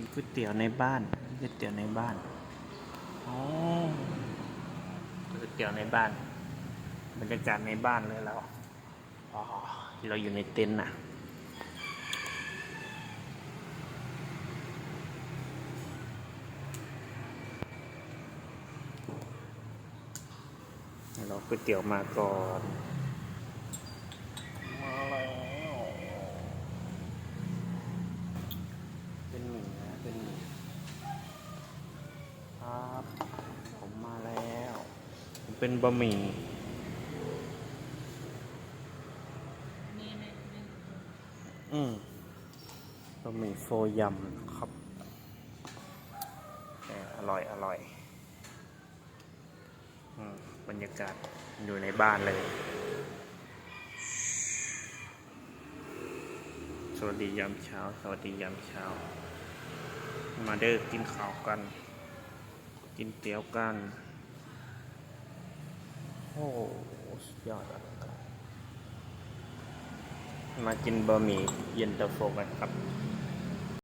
กินก๋วยเตี๋ยวในบ้านก๋วยเตี๋ยวในบ้านอ๋อก๋วยเตี๋ยวในบ้าน บรรยากาศในบ้านเลยเราอ๋อเราอยู่ในเต็นท์น่ะเราก๋วยเตี๋ยวมาก่อน มาแล้ว เป็นหมี่นะเป็นหมี่ครับ ผมมาแล้ว ผม เป็นบะหมี่นี่ในในอืมบะหมี่โฟยำครับแหมอร่อย อร่อยอืมบรรยากาศอยู่ในบ้านเลย สวัสดียามเช้า สวัสดียามเช้า มาเด้อกินข้าวกัน กินเตี๋ยวกัน โอ้สุดยอดอลังการมากินบะหมี่เย็นตาโฟกันครับ